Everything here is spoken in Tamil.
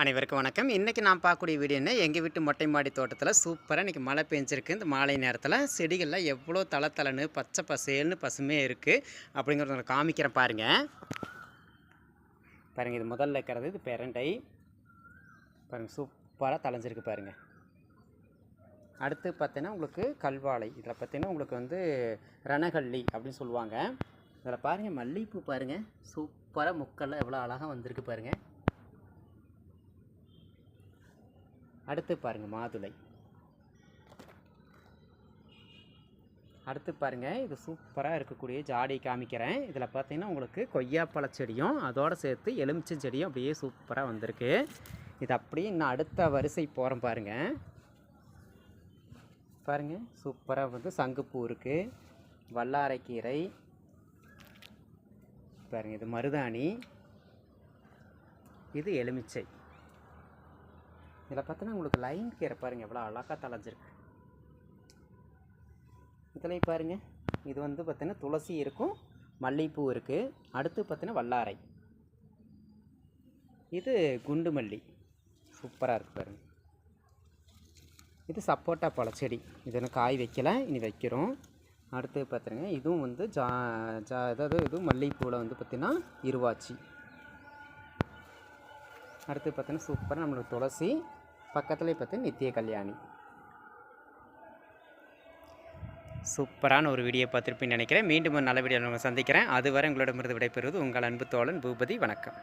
அனைவருக்கும் வணக்கம். இன்றைக்கி நான் பார்க்கக்கூடிய வீடியோ என்ன? எங்கள் வீட்டு மொட்டை மாடி தோட்டத்தில் சூப்பராக இன்றைக்கி மழை பெஞ்சிருக்கு. இந்த மாலை நேரத்தில் செடிகளில் எவ்வளோ தலை தலைன்னு பச்சை பசேல்னு பசுமையாக இருக்குது அப்படிங்கிறத நான் காமிக்கிறேன் பாருங்கள் பாருங்கள் இது முதல்ல இருக்கிறது இது பெரண்டை. பாருங்கள் சூப்பராக தலைஞ்சிருக்கு பாருங்கள் அடுத்து பார்த்தீங்கன்னா உங்களுக்கு கல்வாழை. இதில் பார்த்தீங்கன்னா உங்களுக்கு வந்து ரணகள்ளி அப்படின்னு சொல்லுவாங்க. இதில் பாருங்கள் மல்லிகைப்பூ பாருங்கள் சூப்பராக முக்கெல்லாம் எவ்வளோ அழகாக வந்திருக்கு பாருங்கள் அடுத்து பாருங்கள் மாதுளை. அடுத்து பாருங்கள் இது சூப்பராக இருக்கக்கூடிய ஜாடி காமிக்கிறேன். இதில் பார்த்தீங்கன்னா உங்களுக்கு கொய்யாப்பழ செடியும் அதோடு சேர்த்து எலுமிச்சை செடியும் அப்படியே சூப்பராக வந்திருக்கு. இது அப்படியே இன்னும் அடுத்த வரிசை போகிறேன் பாருங்கள் பாருங்கள் சூப்பராக வந்து சங்குப்பூ இருக்குது வல்லாரைக்கீரை. பாருங்கள் இது மருதாணி. இது எலுமிச்சை. இதில் பார்த்தோன்னா உங்களுக்கு லைன் கீரை பாருங்கள் எவ்வளோ அழகாக தலைஞ்சிருக்கு இதில் பாருங்கள் இது வந்து பார்த்தீங்கன்னா துளசி இருக்கும் மல்லிகைப்பூ இருக்குது அடுத்து பார்த்தீங்கன்னா வல்லாரை. இது குண்டு மல்லி. சூப்பராக இருக்குது பாருங்கள் இது சப்போட்டா பழச்செடி இது இன்னும் காய் வைக்கலை இனி வைக்கிறோம். அடுத்து பார்த்துருங்க இதுவும் வந்து ஜா ஜா அதாவது இதுவும் மல்லிகைப்பூவில் வந்து பார்த்திங்கன்னா இருவாச்சி. அடுத்து பார்த்தீங்கன்னா சூப்பராக நம்மளுக்கு துளசி பக்கத்துலேயே பார்த்து நித்திய கல்யாணி. சூப்பரான ஒரு வீடியோ பார்த்துருப்பேன்னு நினைக்கிறேன். மீண்டும் ஒரு நல்ல வீடியோ நம்ம சந்திக்கிறேன். அதுவரை உங்களிடமிருந்து விடைபெறுவது உங்கள் அன்பு தோழன் பூபதி. வணக்கம்.